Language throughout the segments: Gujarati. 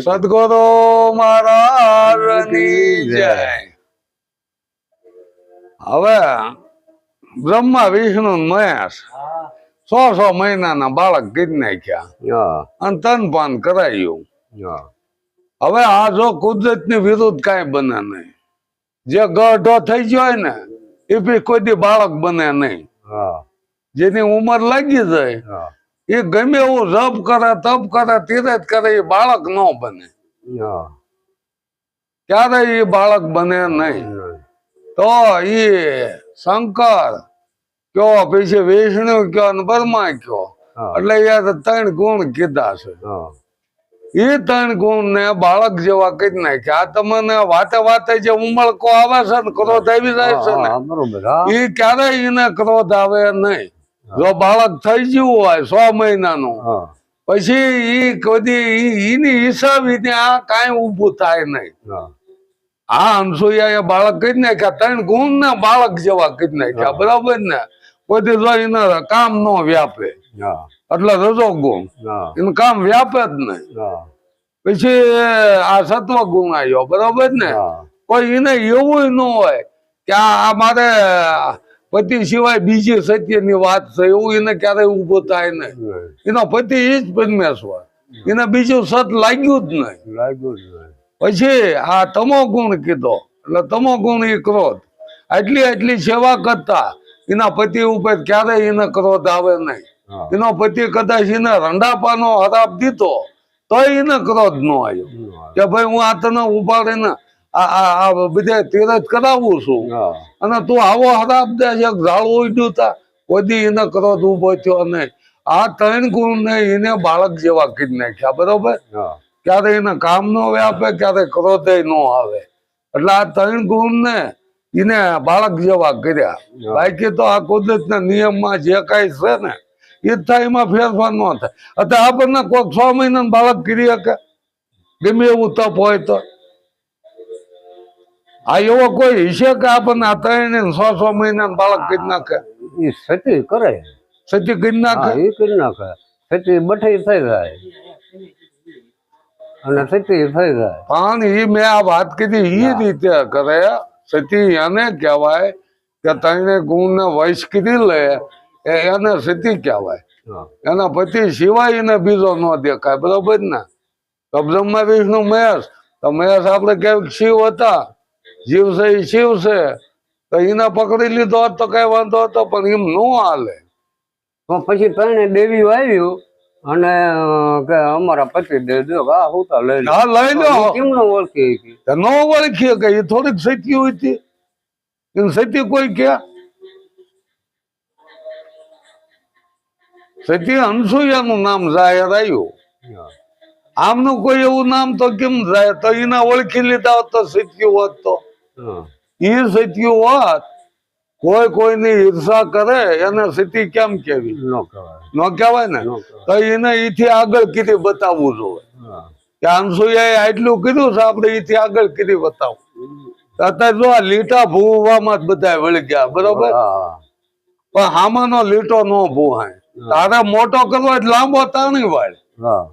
સદગુરુ મહારાજની જય. હવે બ્રહ્મા વિષ્ણુ મહેશ. સો સો મહિનાના બાળક ગીત નાખ્યા. અને તન પાન કરાયું. હવે આ જો કુદરતની વિરુદ્ધ કાંઈ બને નહીં. જે ગઢો થઈ ગયો હોય ને એ બી કોઈ બાળક બને નહીં. હા. જેની ઉંમર લાગી જાય એ ગમે એવું જપ કરે તપ કરે તીરથ કરે એ બાળક ન બને. ક્યારે એ બાળક બને નહીં. તો એ શંકર કયો પછી વિષ્ણુ કયો ને બ્રહ્મા કયો. એટલે યાર ત્રણ ગુણ કીધા છે. હા. એ ત્રણ ગુણ ને બાળક જેવા કઈ નાખ્યા આ તમને વાતે વાતે જે ઉમળકો આવે છે ને ક્રોધ આવી જાય છે ને એ ક્યારેય એને ક્રોધ આવે નહીં. જો બાળક થઈ ગયું હોય સો મહિનાનું નું પછી ઈ કદી એની હિસાબી ત્યાં કાંઈ ઊભું થાય નહીં. હા. અનસુયા બાળક કરી નાખ્યા ત્રણ ગુણ ને બાળક જેવા કરી નાખ્યા બરાબર ને? કોઈ જો એને કામ નો વ્યાપે. એટલે રજો ગુણ. એનું કામ વ્યાપે જ નહીં. પછી આ સત્વ ગુણ આવ્યો બરાબર ને? કોઈ એને એવું ન હોય કે આ મારે પતિ સિવાય બીજી સત્યની વાત છે એવું એને ક્યારેય ઊભો થાય નહીં. એનો પતિ એ જ પરમેશ્વર. એને બીજું સત લાગ્યું જ નહીં. લાગ્યું. પછી આ તમો ગુણ કીધો એટલે તમો ગુણ એ ક્રોધ. આટલી આટલી સેવા કરતા એના પતિ ઉપર ક્યારેય એને ક્રોધ આવે નહીં. એનો પતિ કદાચ એને રંડાપાનો હરાપ દીધો તો એને ક્રોધ ન આવ્યો. કે ભાઈ હું આ તને ઉપાડીને બધે તીરથ કરાવું છું. અને તું આવો હરાપ દે છે ઝાડું ઉડ્યું તા. કોઈ એને ક્રોધ ઊભો થયો નહીં. આ ત્રણ ગુણ ને એને બાળક જેવા કીધી નાખ્યા બરોબર? ક્યારે એને કામ નો વ્યાપે ક્યારે ક્રોધે નો આવે. એટલે આ ત્રણ ગુણ ને એને બાળક જેવા કર્યા. બાકી તો આ કુદરત નિયમ નિયમમાં જે કઈ છે ને એ થાય એમાં ફેરફાર ન થાય. અત્યારે આપણને કોઈક છ મહિના બાળક કરી શકે. ગમે એવું તપ હોય તો. આ એવો કોઈ હિસે કે આપણને આ ત્રણ છ છ મહિના બાળક કરી નાખે? એ સતી કરે. સતી કરી નાખે? એ કરી નાખે. સતી બઠી થઈ જાય. અને સતી થઈ જાય. પણ એ મેં આ વાત કીધી એ રીતે કરે. સતી એને કહેવાય કે તને ગુણ ને વૈશ કરી લે એને સતી કહેવાય. એના પતિ સિવાય એને બીજો ન દેખાય. બરોબર ને? બ્રહ્મા વિષ્ણુ મહેશ. તો મહેશ આપણે કેવું શિવ હતા. જીવ છે એ શિવ છે. તો એને પકડી લીધો હોત તો કઈ વાંધો હતો પણ એમ ન હાલે. પછી ત્રણે દેવી આવ્યું અને કે અમારા પતિ દે દો આ હું તો લઈ હા લઈ લો કેમ ન ઓળખી ન ઓળખીએ કે એ થોડીક સતી હતી એને સતી કોઈ કે? સતી અનસુયાનું નામ જાહેર આવ્યું. આમનું કોઈ એવું નામ તો કેમ જાય? તો એના ઓળખી લીધા હોત તો સત્યું હોત તો. એ સત્યું હોત કોઈ કોઈની ઈર્ષા કરે એને સ્થિતિ કેમ કેવી? ન કહેવાય. ને તો એને ઈથી આગળ કીધી બતાવવું જોઈએ. હા. કે અનસુયાએ આટલું કીધું છે આપણે ઈથી આગળ કીધી બતાવું. અત્યારે જો આ લીટા ભૂવામાં જ બધા વળી ગયા બરોબર? હા પણ હામાનો લીટો નો ભૂહાય તારે મોટો કરવો એટલે લાંબો તાણી વાળ.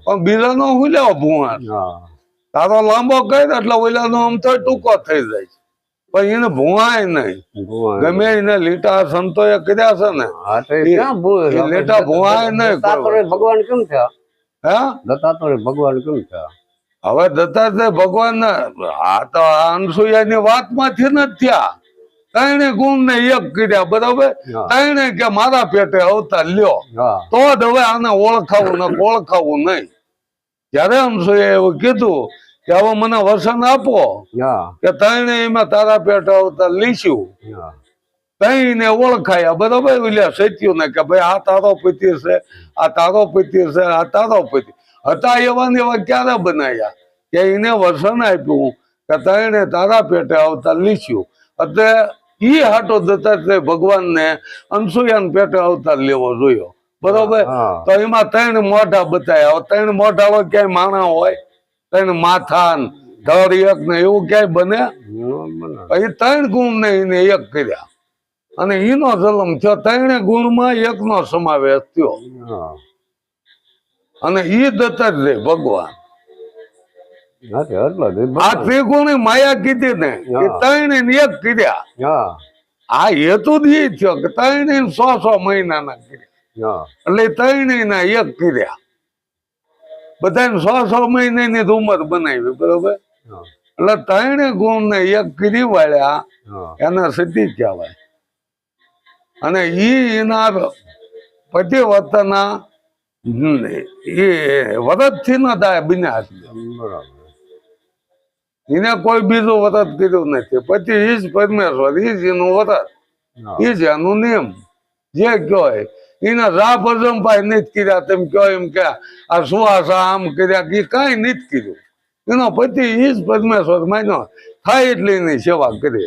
પણ બીજાનો હું લેવો ભૂહા તારો લાંબો કર્યો એટલે ઓલાનો આમ તો ટૂંકો થઈ જાય છે. પણ એને ભૂવાય નહીં. ગમે એને લીટા સંતોએ કર્યા છે ને લીટા એ એ-? એ ભૂવાય નહીં ભગવાન કેમ થયા? હે? દત્તાત્રેય ભગવાન કેમ થયા? હવે દત્તાત્રેય ભગવાન આ તો અનસુયાની વાતમાંથી ન થયા. ત્રણે ગુણ ને એક કર્યા બરાબર. ત્રણે કે મારા પેટે અવતાર લ્યો. તો જ હવે આને ઓળખાવું ને ઓળખાવું નહીં. ત્યારે અનસુયાએ એવું કીધું કે હવે મને વસન આપો કે તને એમાં તારા પેટ આવતા લીસ્યું તઈને ઓળખાયા. બરોબર ઓલ્યા સત્યું ને કે ભાઈ આ તારો પતિ છે આ તારો પતિ છે આ તારો પતિ. હતા એવા ને એવા ક્યારે બનાવ્યા કે એને વસન આપ્યું કે તને તારા પેટે આવતા લીસ્યું એટલે ઈ હાટો દત્તાત્રેય ભગવાનને અનસુયાન પેટે અવતાર લેવો જોયો. બરોબર? તો એમાં ત્રણ મોઢા બતાવ્યા ત્રણ મોઢા હોય ક્યાંય માણા હોય? ત્રણ માથા ધર એક ને એવું ક્યાંય બને? ન એ ત્રણ ગુણ ને એને એક કર્યા. અને એનો જલમ થયો ત્રણે ગુણમાં એકનો સમાવેશ થયો. અને ઈ દત્તાત્રેય ભગવાન. નથી એટલો જ આ ત્રિકોણી માયા કીધી ને એ. ત્રણે એક કર્યા. આ હેતુ જ એ થયો કે ત્રણે ને સો સો મહિનાના કર્યા. હા. એટલે ત્રણે ના એક કર્યા. બધાને સો સો મહિનાની ઉંમર બનાવી બરોબર? એટલે ત્રણે ગુણ ને એક કરી વાળ્યા એને સિદ્ધિ કહેવાય. અને ઈ એના પતિવતના એ વરદથી ન થાય બન્યા એને કોઈ બીજું વરત કર્યું નથી. પછી ઈ જ પરમેશ્વર ઈ જ એનું વરત ઈ જ એનું નિયમ. જે કહેવાય એને રા ભાઈ નથી કર્યા. તેમ કહો, એમ કે આ સુવાસા આમ કર્યા? કે કાંઈ નથી કર્યું. એનો પતિ ઈ જ પરમેશ્વર માન્યો. થાય એટલી એની સેવા કરી.